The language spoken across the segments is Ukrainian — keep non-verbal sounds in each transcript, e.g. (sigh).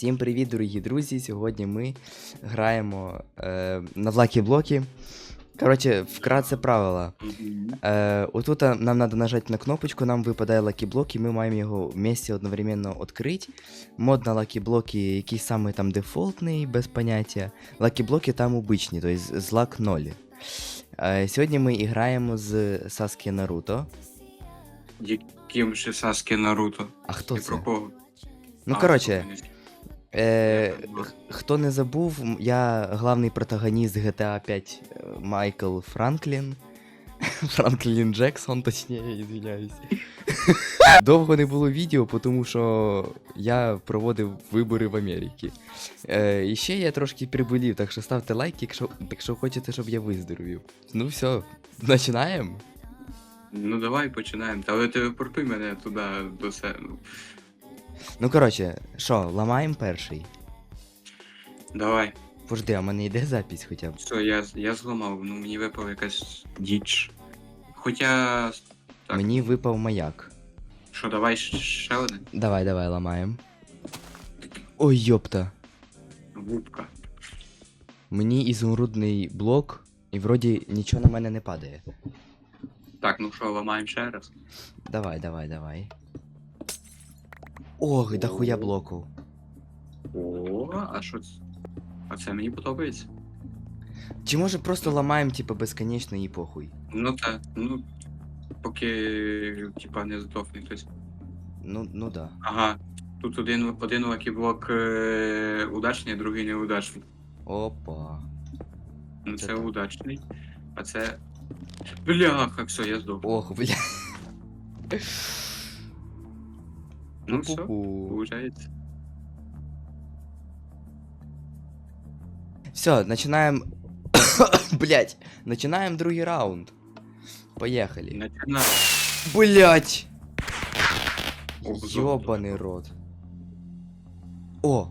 Всім привіт, дорогі друзі! Сьогодні ми граємо е, на Влакі Блокі. Коротше, вкратце правила. Е, отут нам треба нажати на кнопочку, нам випадає Block, і ми маємо його вместе одновременно відкрити. Мод на Block, який саме там дефолтний, без поняття. Block там обичні, тобто з лак 0. Е, сьогодні ми граємо з Саскі Наруто. Яким ще Саске Наруто? А хто Ти це? про кого? Ну, А, коротше, Е, хто не забув, я главний протагоніст GTA 5 е, Майкл Франклін. (laughs) Франклін Джексон, точніше, извиняюсь. (laughs) Довго не було відео, тому що я проводив вибори в Америці. Е, і ще я трошки приболів, так що ставте лайк, якщо, якщо хочете, щоб я виздоровів. Ну все, починаємо? Ну давай починаємо. Але телепортуй мене туди до себе. Ну, коротше, що, ламаємо перший. Давай. Пожди, а в мене йде запись хоча б. Все, я, я зламав, ну мені випала якась діч. Хоча. Так, Мені випав маяк. що, давай щ- ще один? Давай, давай, ламаємо. Ой, йопта. Губка. Мені ізумрудний блок, і вроді нічого на мене не падає. Так, ну що, ламаємо ще раз. Давай, давай, давай. Ох, дохуя блоку. О, а що це? А це мені подобається. Чи може просто ламаємо, типа, безконечно і похуй? Ну так, ну. Поки, типа, не здохне хтось. Ну, ну да. Ага. Тут один, один лакіблок е, удачний, а другий неудачний. Опа. Ну Це це удачний. А це. Бляха, все, я здох. Ох, бля. (laughs) ну все, Пу-пу-пу. Все, начинаем. (coughs) Блять, начинаем другий раунд. Поехали. Начина... Блять! Ёбаный рот. О!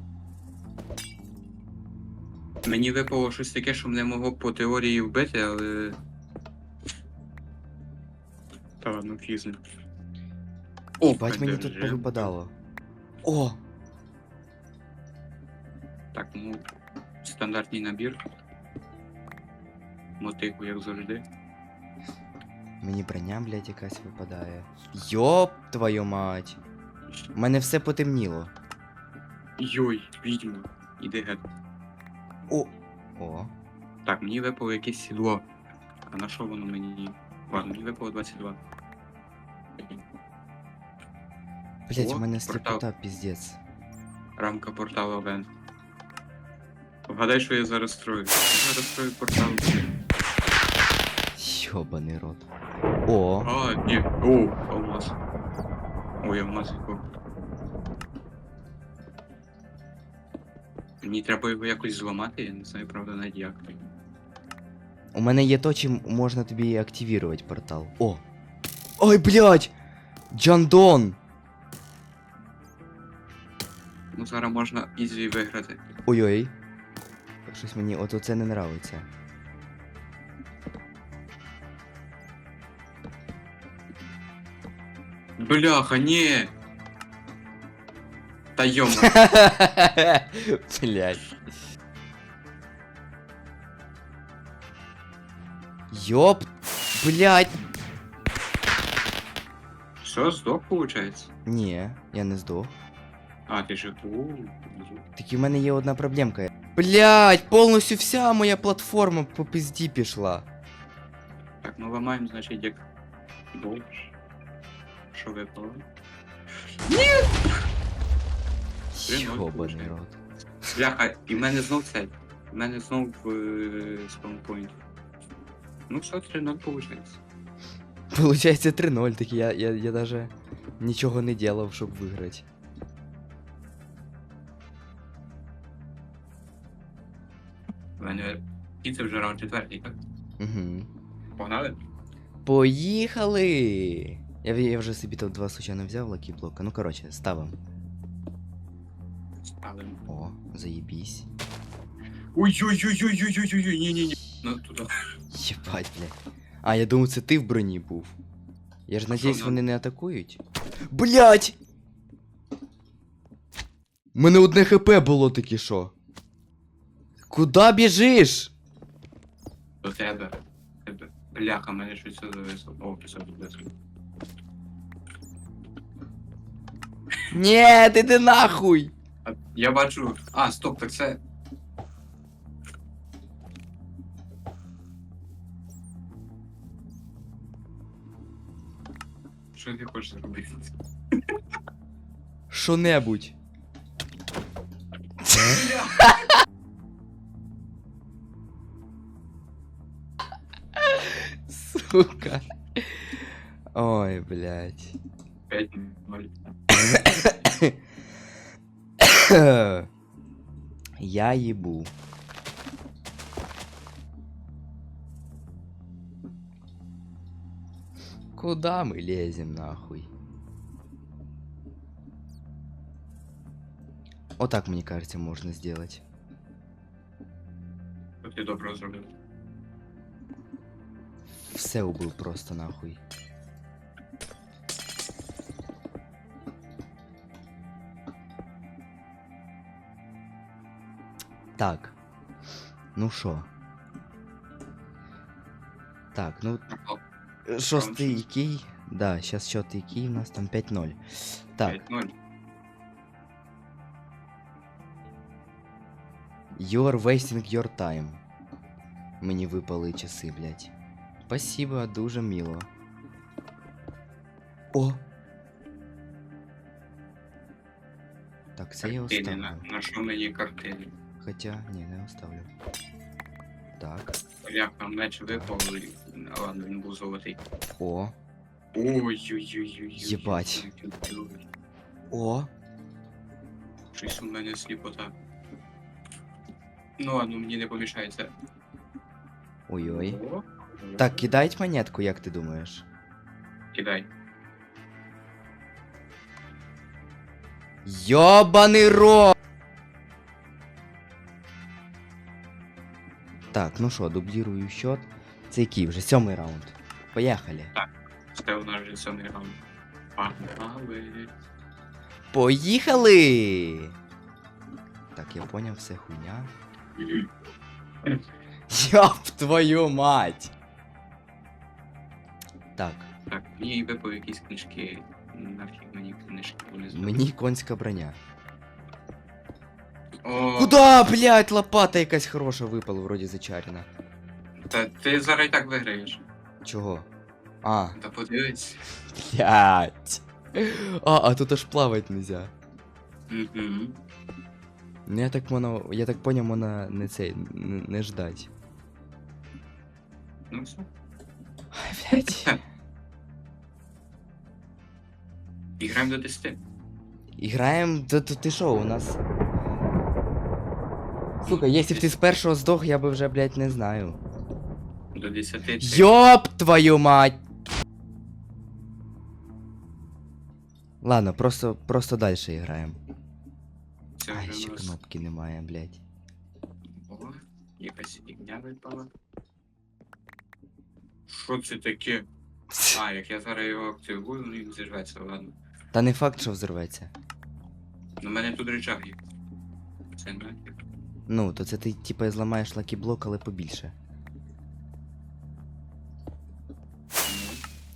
Мені випало щось таке, що мене могло по теорії вбити, але. Та ладно, фізне. О, Бать мені тут держи. повипадало. О! Так, ну. Стандартний набір. Мотику, як завжди. Мені броня, блядь, якась випадає. Йоп твою мать. У мене все потемніло. Йой, відьма. Іди геть. О! О. Так, мені випало якесь сідло. А на що воно мені? Ладно, мені випало 22. Блять, О, у мене портал. сліпота, піздець. Рамка портала Вен. Вгадай, що я зараз строю. Я зараз строю портал. Йобаний рот. О! А, ні. О, алмаз. Ой, алмаз якого. Мені треба його якось зламати, я не знаю, правда, навіть як. У мене є то, чим можна тобі активувати портал. О! Ой, блять! Джандон! Ну зараз можна ізі виграти. Ой-ой. Так щось мені от оце не нравиться. Бляха, ні! Та йома. (laughs) Блять. Ёп, блять. Що, здох, виходить? Ні, я не здох. А, ти ж. У, Тільки в мене є одна проблемка. Блять, повністю вся моя платформа по пизді пішла. Так, ну ламаємо, значить, як. Боже. Що випало? Йобаний рот. Бляха, і в мене знов цей. В мене знов е, спаунпойнт. Ну все, 3-0 виходить. Получається 3-0, так я, я, я даже нічого не делав, щоб виграти. І це вже раунд четвертий, так? Угу. Погнали? Поїхали! Я, я вже собі тут два случайно взяв лакі блока. Ну коротше, ставим. Ставимо. О, заєбісь. Ой-ой-ой-ой-ой-ой-ой, ні-ні-ні. Ну туди. Єбать, блядь. А, я думав, це ти в броні був. Я ж надіюсь, вони не атакують. Блять! Мене одне хп було таки що. Куда біжиш? До тебе. Тебе. Бляха, мене щось це зависло. О, все зависло. Ні, ти ти нахуй! А, Я бачу. А, стоп, так це. Що ти хочеш зробити? Що-небудь. Сука. Ой, блядь. 5 0 Я їбу. Куда мы лезем, нахуй? Вот так, мне кажется, можно сделать. Що ти добре зробив? Все убил просто нахуй. Так. Ну шо? Так, ну шостий який? Да, сейчас счет який у нас там 5-0. Так, 5-0. you're wasting your time. Мені випали часи, блядь. Спасибо, дуже мило. О! Так, це я Картини. оставлю. На, на що мені картини? Хоча, ні, не оставлю. Так. Бляха, меч випав, і- ладно, він був золотий. О. Ой-ой-ой-ой.Єбать. О. Щось у мене сліпота. Ну ладно, мені не помішає це. Ой-ой. О, Так, кидають монетку, як ти думаєш? Кидай. Йобаний ро! Так, ну що, дублірую счет. Це який вже сьомий раунд. Поїхали. Це у нас вже сьомий раунд. Погнали. Поїхали! Так, я поняв, все хуйня. Йоп твою мать! Так, Так, мені випав якісь книжки. Нафіг мені книжки вони здали. мені конська броня. О, Куда, блядь, лопата якась хороша випала, вроді зачарена. Та ти зараз і так виграєш. Чого? А, Та подивись. блядь. А, а тут аж плавать нельзя. Угу. Ну я так воно, я так поняв, вона не цей, не, не ждать. Ну все. Ай, блядь. (laughs) Іграємо до 10. Играем, да ты, ты шо, у нас... Сука, если б ты с першого здох, я бы вже, блядь, не знаю. До 10 це Ёб твою мать! Ладно, просто, просто дальше играем. це Ай, вже ще у нас. кнопки немає, блядь. О, якась фігня випала. Що це таке? А, як я зараз його активую, ну він зірветься, ладно. Та не факт, що взорветься. У мене тут рычаг є. Це нафіг. Ну, то це ти, типа, зламаєш лакіблок, але побільше.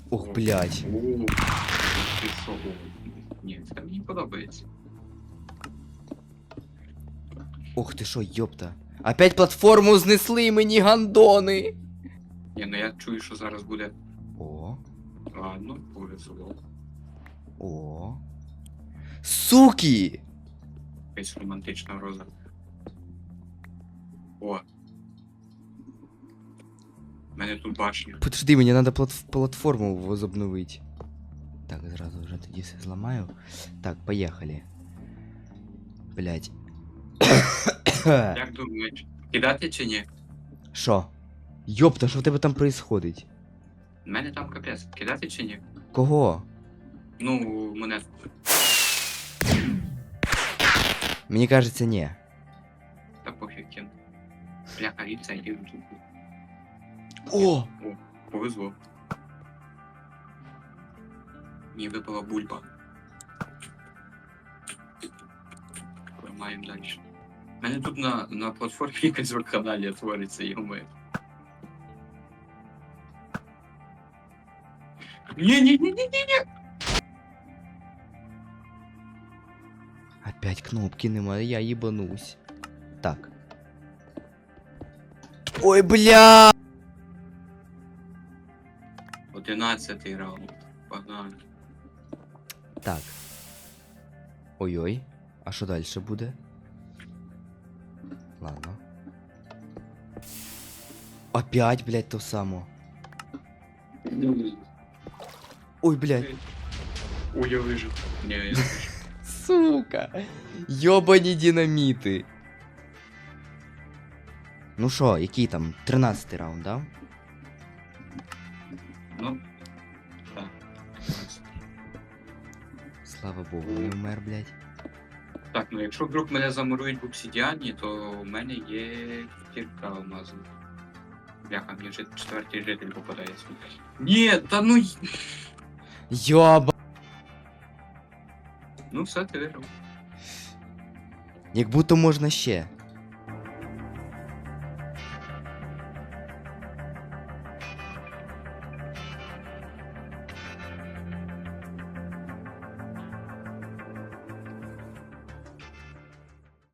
Ох, блядь. О, ти що? О, Ні, це мені подобається. Ох ти шо, йопта. Опять платформу знесли мені гандони. Ні, ну я чую, що зараз буде. О, Ладно, повезло. о. Суки! Якась романтична роза. О. У мене тут башня. Подожди, мені треба плат- платформу возобновити. Так, зразу вже тоді все зламаю. Так, поїхали. Блять. Як думаєш, кидати чи ні? Що? Йопта, що в тебе там происходить? У мене там капець. Кидати чи ні? Кого? Ну, монетку. Мені кажеться, ні. Та пофіг кину. Бляха, і це, і тут. О! Повезло. Мені випала бульба. маємо далі. У мене тут на, на платформі якась вакханалія твориться, йоми. Ні, ні, ні, ні, ні. Опять кнопки немає, я їбанусь. Так. Ой, бля! Одинадцятий раунд. Погнали. Так. Ой-ой. А що далі буде? Ладно. Опять, блядь, то само. Ой, блядь. Ой, я вижив. Ні, я не вижив. Сука. Йобані динаміти. Ну що, який там? 13 раунд, да? Ну, так. Слава Богу, не вмер, блядь. Так, ну якщо вдруг мене замурують в обсидіані, то у мене є кірка алмазна. Бляха, мені вже четвертий житель попадається. Ні, та ну. Йоба. Ну все, ти виграв. Як будто можна ще.